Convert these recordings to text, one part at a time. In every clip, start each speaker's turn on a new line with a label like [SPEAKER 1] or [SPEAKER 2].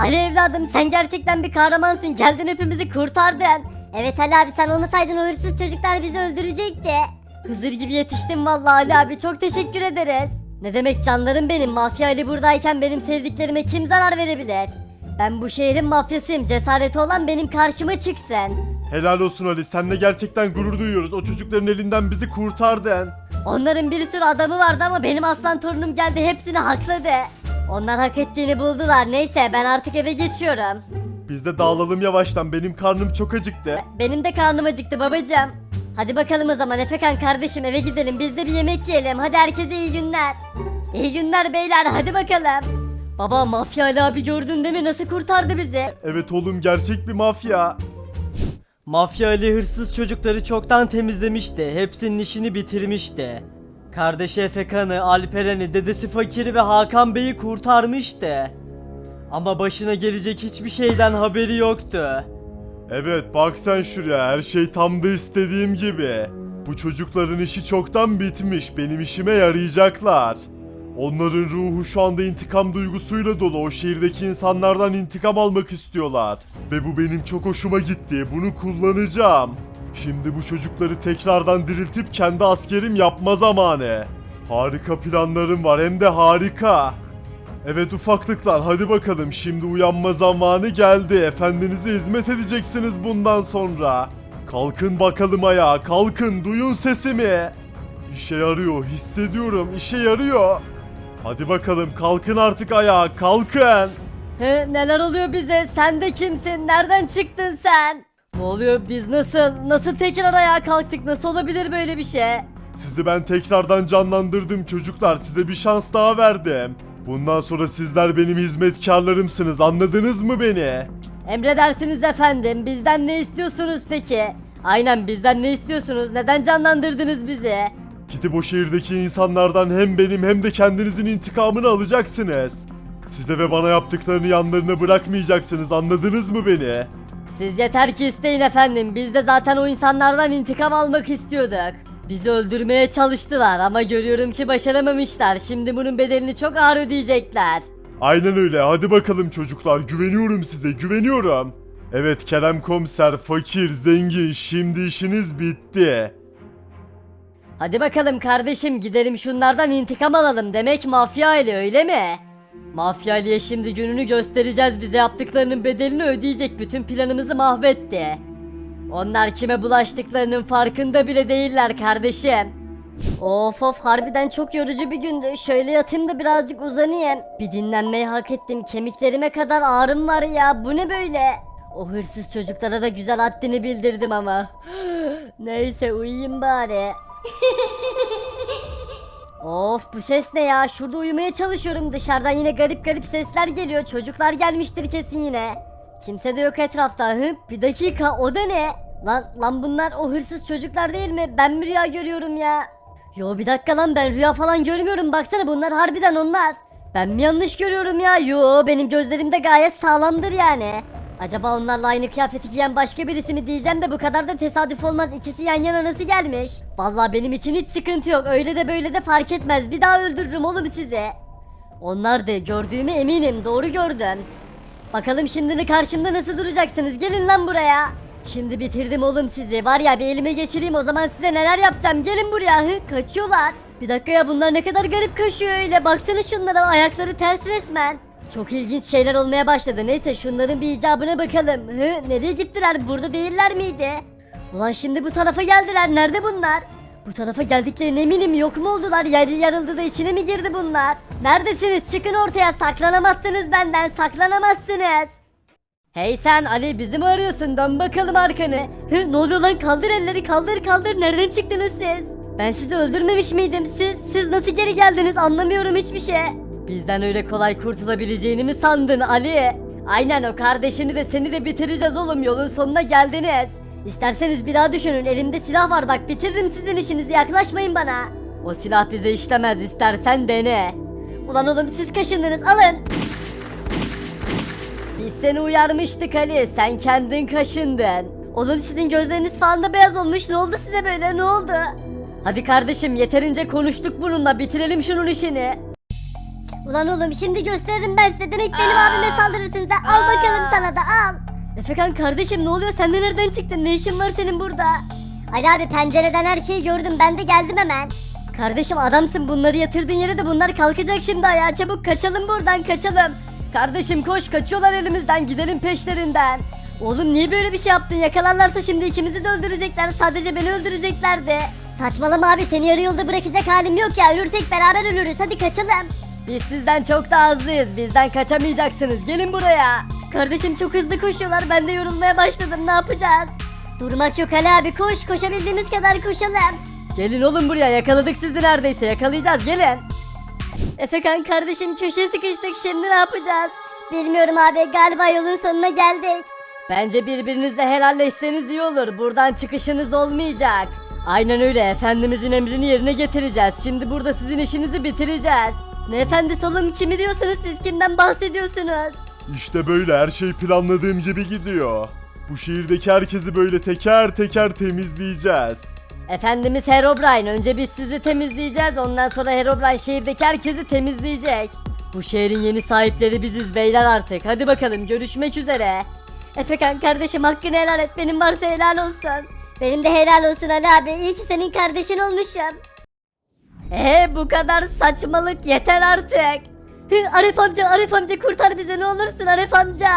[SPEAKER 1] Ali evladım sen gerçekten bir kahramansın. Geldin hepimizi kurtardın.
[SPEAKER 2] Evet Ali abi sen olmasaydın o hırsız çocuklar bizi öldürecekti.
[SPEAKER 1] Hızır gibi yetiştin vallahi Ali abi çok teşekkür ederiz. Ne demek canlarım benim mafya Ali buradayken benim sevdiklerime kim zarar verebilir? Ben bu şehrin mafyasıyım cesareti olan benim karşıma çıksın.
[SPEAKER 3] Helal olsun Ali seninle gerçekten gurur duyuyoruz. O çocukların elinden bizi kurtardın.
[SPEAKER 1] Onların bir sürü adamı vardı ama benim aslan torunum geldi hepsini hakladı. Onlar hak ettiğini buldular neyse ben artık eve geçiyorum.
[SPEAKER 3] Biz de dağılalım yavaştan benim karnım çok acıktı.
[SPEAKER 1] Benim de karnım acıktı babacığım. Hadi bakalım o zaman Efekan kardeşim eve gidelim biz de bir yemek yiyelim. Hadi herkese iyi günler. İyi günler beyler hadi bakalım. Baba mafya Ali abi gördün değil mi nasıl kurtardı bizi?
[SPEAKER 3] Evet oğlum gerçek bir mafya.
[SPEAKER 4] Mafya Ali hırsız çocukları çoktan temizlemişti. Hepsinin işini bitirmişti. Kardeşi Efekan'ı, Alperen'i, dedesi Fakir'i ve Hakan Bey'i kurtarmıştı. Ama başına gelecek hiçbir şeyden haberi yoktu.
[SPEAKER 3] Evet bak sen şuraya her şey tam da istediğim gibi. Bu çocukların işi çoktan bitmiş benim işime yarayacaklar. Onların ruhu şu anda intikam duygusuyla dolu o şehirdeki insanlardan intikam almak istiyorlar. Ve bu benim çok hoşuma gitti bunu kullanacağım. Şimdi bu çocukları tekrardan diriltip kendi askerim yapma zamanı. Harika planlarım var hem de harika. Evet ufaklıklar hadi bakalım şimdi uyanma zamanı geldi. Efendinize hizmet edeceksiniz bundan sonra. Kalkın bakalım ayağa kalkın duyun sesimi. İşe yarıyor hissediyorum işe yarıyor. Hadi bakalım kalkın artık ayağa kalkın.
[SPEAKER 1] He, neler oluyor bize sen de kimsin nereden çıktın sen? Ne oluyor biz nasıl nasıl tekrar ayağa kalktık nasıl olabilir böyle bir şey?
[SPEAKER 3] Sizi ben tekrardan canlandırdım çocuklar size bir şans daha verdim. Bundan sonra sizler benim hizmetkarlarımsınız anladınız mı beni?
[SPEAKER 1] Emredersiniz efendim. Bizden ne istiyorsunuz peki? Aynen bizden ne istiyorsunuz? Neden canlandırdınız bizi?
[SPEAKER 3] Gidip o şehirdeki insanlardan hem benim hem de kendinizin intikamını alacaksınız. Size ve bana yaptıklarını yanlarına bırakmayacaksınız anladınız mı beni?
[SPEAKER 1] Siz yeter ki isteyin efendim. Biz de zaten o insanlardan intikam almak istiyorduk. Bizi öldürmeye çalıştılar ama görüyorum ki başaramamışlar. Şimdi bunun bedelini çok ağır ödeyecekler.
[SPEAKER 3] Aynen öyle hadi bakalım çocuklar güveniyorum size güveniyorum. Evet Kerem komiser fakir zengin şimdi işiniz bitti.
[SPEAKER 1] Hadi bakalım kardeşim gidelim şunlardan intikam alalım. Demek mafya aile öyle mi? Mafya Ali'ye şimdi gününü göstereceğiz. Bize yaptıklarının bedelini ödeyecek. Bütün planımızı mahvetti. Onlar kime bulaştıklarının farkında bile değiller kardeşim. Of of harbiden çok yorucu bir gündü. Şöyle yatayım da birazcık uzanayım. Bir dinlenmeyi hak ettim. Kemiklerime kadar ağrım var ya. Bu ne böyle? O hırsız çocuklara da güzel haddini bildirdim ama. Neyse uyuyayım bari. Of bu ses ne ya? Şurada uyumaya çalışıyorum. Dışarıdan yine garip garip sesler geliyor. Çocuklar gelmiştir kesin yine. Kimse de yok etrafta. Hı? Bir dakika o da ne? Lan lan bunlar o hırsız çocuklar değil mi? Ben mi rüya görüyorum ya? Yo bir dakika lan ben rüya falan görmüyorum. Baksana bunlar harbiden onlar. Ben mi yanlış görüyorum ya? Yo benim gözlerim de gayet sağlamdır yani. Acaba onlarla aynı kıyafeti giyen başka birisi mi diyeceğim de bu kadar da tesadüf olmaz. İkisi yan yana nasıl gelmiş? Vallahi benim için hiç sıkıntı yok. Öyle de böyle de fark etmez. Bir daha öldürürüm oğlum sizi. Onlar da gördüğümü eminim. Doğru gördüm. Bakalım şimdi karşımda nasıl duracaksınız? Gelin lan buraya. Şimdi bitirdim oğlum sizi. Var ya bir elime geçireyim o zaman size neler yapacağım. Gelin buraya. Hı, kaçıyorlar. Bir dakika ya bunlar ne kadar garip kaçıyor öyle. Baksana şunlara ayakları ters resmen. Çok ilginç şeyler olmaya başladı. Neyse şunların bir icabına bakalım. Hı, nereye gittiler? Burada değiller miydi? Ulan şimdi bu tarafa geldiler. Nerede bunlar? Bu tarafa geldiklerine eminim yok mu oldular? Yer yarıldı da içine mi girdi bunlar? Neredesiniz? Çıkın ortaya. Saklanamazsınız benden. Saklanamazsınız. Hey sen Ali bizi mi arıyorsun? Dön bakalım arkanı. Hı, ne oluyor lan? Kaldır elleri kaldır kaldır. Nereden çıktınız siz? Ben sizi öldürmemiş miydim? Siz siz nasıl geri geldiniz? Anlamıyorum hiçbir şey. Bizden öyle kolay kurtulabileceğini mi sandın Ali? Aynen o kardeşini de seni de bitireceğiz oğlum yolun sonuna geldiniz. İsterseniz bir daha düşünün elimde silah var bak bitiririm sizin işinizi yaklaşmayın bana. O silah bize işlemez istersen dene. Ulan oğlum siz kaşındınız alın. Biz seni uyarmıştık Ali sen kendin kaşındın. Oğlum sizin gözleriniz falan da beyaz olmuş ne oldu size böyle ne oldu? Hadi kardeşim yeterince konuştuk bununla bitirelim şunun işini.
[SPEAKER 2] Ulan oğlum şimdi gösteririm ben size demek benim abime saldırırsınız ha. hadi al.
[SPEAKER 1] Efekan kardeşim ne oluyor sen de nereden çıktın ne işin var senin burada?
[SPEAKER 2] Ali abi pencereden her şeyi gördüm ben de geldim hemen.
[SPEAKER 1] Kardeşim adamsın bunları yatırdığın yere de bunlar kalkacak şimdi ayağa çabuk kaçalım buradan kaçalım. Kardeşim koş kaçıyorlar elimizden gidelim peşlerinden. Oğlum niye böyle bir şey yaptın yakalarlarsa şimdi ikimizi de öldürecekler sadece beni öldüreceklerdi.
[SPEAKER 2] Saçmalama abi seni yarı yolda bırakacak halim yok ya ölürsek beraber ölürüz hadi kaçalım.
[SPEAKER 1] Biz sizden çok daha hızlıyız bizden kaçamayacaksınız gelin buraya. Kardeşim çok hızlı koşuyorlar ben de yorulmaya başladım ne yapacağız?
[SPEAKER 2] Durmak yok Ali abi koş koşabildiğimiz kadar koşalım.
[SPEAKER 1] Gelin oğlum buraya yakaladık sizi neredeyse yakalayacağız gelin. Efekan kardeşim köşeye sıkıştık şimdi ne yapacağız?
[SPEAKER 2] Bilmiyorum abi galiba yolun sonuna geldik.
[SPEAKER 1] Bence birbirinizle helalleşseniz iyi olur. Buradan çıkışınız olmayacak. Aynen öyle. Efendimizin emrini yerine getireceğiz. Şimdi burada sizin işinizi bitireceğiz. Ne efendisi oğlum kimi diyorsunuz siz? Kimden bahsediyorsunuz?
[SPEAKER 3] İşte böyle her şey planladığım gibi gidiyor. Bu şehirdeki herkesi böyle teker teker temizleyeceğiz.
[SPEAKER 1] Efendimiz Herobrine. Önce biz sizi temizleyeceğiz. Ondan sonra Herobrine şehirdeki herkesi temizleyecek. Bu şehrin yeni sahipleri biziz beyler artık. Hadi bakalım görüşmek üzere. Efekan kardeşim hakkını helal et. Benim varsa helal olsun.
[SPEAKER 2] Benim de helal olsun Ali abi iyi ki senin kardeşin olmuşum.
[SPEAKER 1] Ee bu kadar saçmalık yeter artık. Hı, Arif amca Arif amca kurtar bizi ne olursun Arif amca.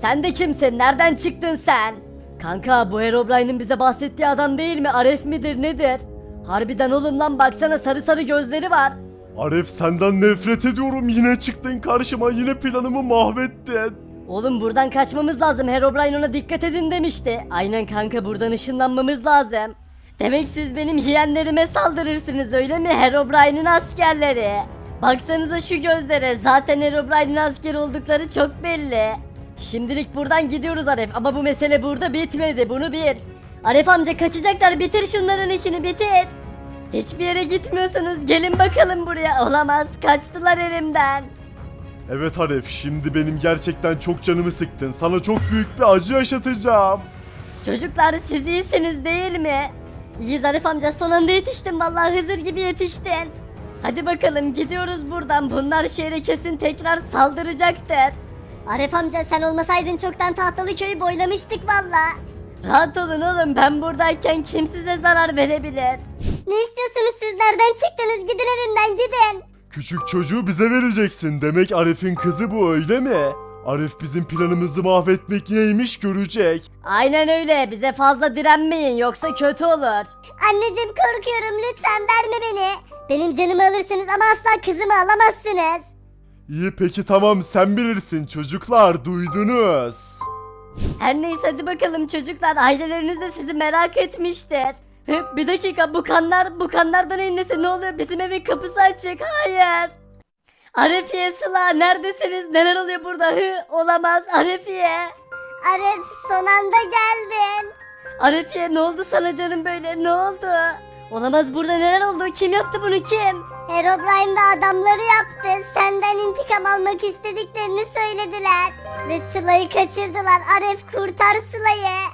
[SPEAKER 1] Sen de kimsin nereden çıktın sen? Kanka bu Herobrine'in bize bahsettiği adam değil mi Arif midir nedir? Harbiden oğlum lan baksana sarı sarı gözleri var.
[SPEAKER 3] Aref senden nefret ediyorum yine çıktın karşıma yine planımı mahvettin.
[SPEAKER 1] Oğlum buradan kaçmamız lazım Herobrine ona dikkat edin demişti. Aynen kanka buradan ışınlanmamız lazım. Demek siz benim yeğenlerime saldırırsınız öyle mi Herobrine'in askerleri? Baksanıza şu gözlere zaten Herobrine'in askeri oldukları çok belli. Şimdilik buradan gidiyoruz Aref ama bu mesele burada bitmedi bunu bil. Aref amca kaçacaklar bitir şunların işini bitir. Hiçbir yere gitmiyorsunuz gelin bakalım buraya olamaz kaçtılar elimden.
[SPEAKER 3] Evet Aref şimdi benim gerçekten çok canımı sıktın sana çok büyük bir acı yaşatacağım.
[SPEAKER 1] Çocuklar siz iyisiniz değil mi? İyiyiz Arif amca son anda yetiştin vallahi Hızır gibi yetiştin. Hadi bakalım gidiyoruz buradan bunlar şehre kesin tekrar saldıracaktır.
[SPEAKER 2] Arif amca sen olmasaydın çoktan tahtalı köyü boylamıştık valla.
[SPEAKER 1] Rahat olun oğlum ben buradayken kim size zarar verebilir?
[SPEAKER 2] Ne istiyorsunuz siz nereden çıktınız gidin evimden gidin.
[SPEAKER 3] Küçük çocuğu bize vereceksin demek Aref'in kızı bu öyle mi? Aref bizim planımızı mahvetmek neymiş görecek.
[SPEAKER 1] Aynen öyle bize fazla direnmeyin yoksa kötü olur.
[SPEAKER 2] Anneciğim korkuyorum lütfen verme beni. Benim canımı alırsınız ama asla kızımı alamazsınız.
[SPEAKER 3] İyi peki tamam sen bilirsin çocuklar duydunuz.
[SPEAKER 1] Her neyse hadi bakalım çocuklar aileleriniz de sizi merak etmiştir. Hı, Bir dakika bu kanlar bu kanlardan inlese ne oluyor bizim evin kapısı açık hayır. Arefiye Sıla neredesiniz neler oluyor burada hı olamaz Arefiye.
[SPEAKER 2] Arif son anda geldin.
[SPEAKER 1] Arefiye ne oldu sana canım böyle ne oldu? Olamaz burada neler oldu kim yaptı bunu kim?
[SPEAKER 2] Herobrine ve adamları yaptı. Senden intikam almak istediklerini söylediler. Ve Sıla'yı kaçırdılar. Arif kurtar Sıla'yı.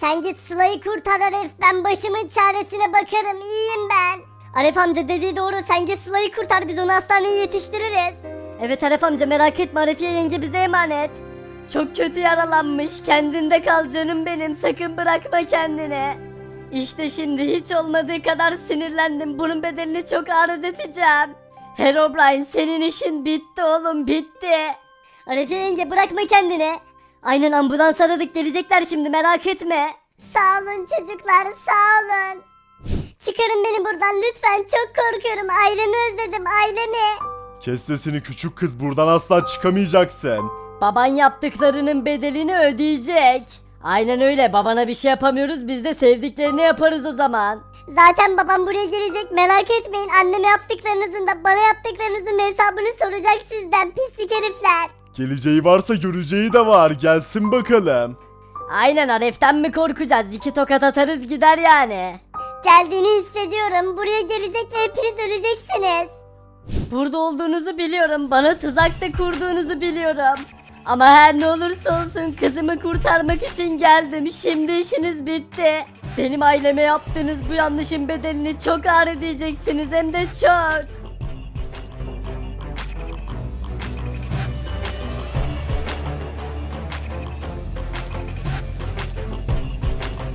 [SPEAKER 2] Sen git Sıla'yı kurtar Arif. Ben başımın çaresine bakarım. İyiyim ben. Arif amca dediği doğru. Sen git Sıla'yı kurtar. Biz onu hastaneye yetiştiririz.
[SPEAKER 1] Evet Aref amca merak etme Arefiye yenge bize emanet. Çok kötü yaralanmış kendinde kal canım benim sakın bırakma kendini. İşte şimdi hiç olmadığı kadar sinirlendim bunun bedelini çok ağır ödeteceğim. Herobrine senin işin bitti oğlum bitti.
[SPEAKER 2] Arife yenge bırakma kendini.
[SPEAKER 1] Aynen ambulans aradık gelecekler şimdi merak etme.
[SPEAKER 2] Sağ olun çocuklar sağ olun. Çıkarın beni buradan lütfen çok korkuyorum. Ailemi özledim ailemi.
[SPEAKER 3] Kes sesini küçük kız buradan asla çıkamayacaksın.
[SPEAKER 1] Baban yaptıklarının bedelini ödeyecek. Aynen öyle babana bir şey yapamıyoruz biz de sevdiklerini yaparız o zaman.
[SPEAKER 2] Zaten babam buraya gelecek merak etmeyin. Anneme yaptıklarınızın da bana yaptıklarınızın hesabını soracak sizden pislik herifler.
[SPEAKER 3] Geleceği varsa göreceği de var gelsin bakalım.
[SPEAKER 1] Aynen Aref'ten mi korkacağız? İki tokat atarız gider yani.
[SPEAKER 2] Geldiğini hissediyorum. Buraya gelecek ve hepiniz öleceksiniz.
[SPEAKER 1] Burada olduğunuzu biliyorum. Bana tuzak da kurduğunuzu biliyorum. Ama her ne olursa olsun kızımı kurtarmak için geldim. Şimdi işiniz bitti. Benim aileme yaptığınız bu yanlışın bedelini çok ağır ödeyeceksiniz hem de çok.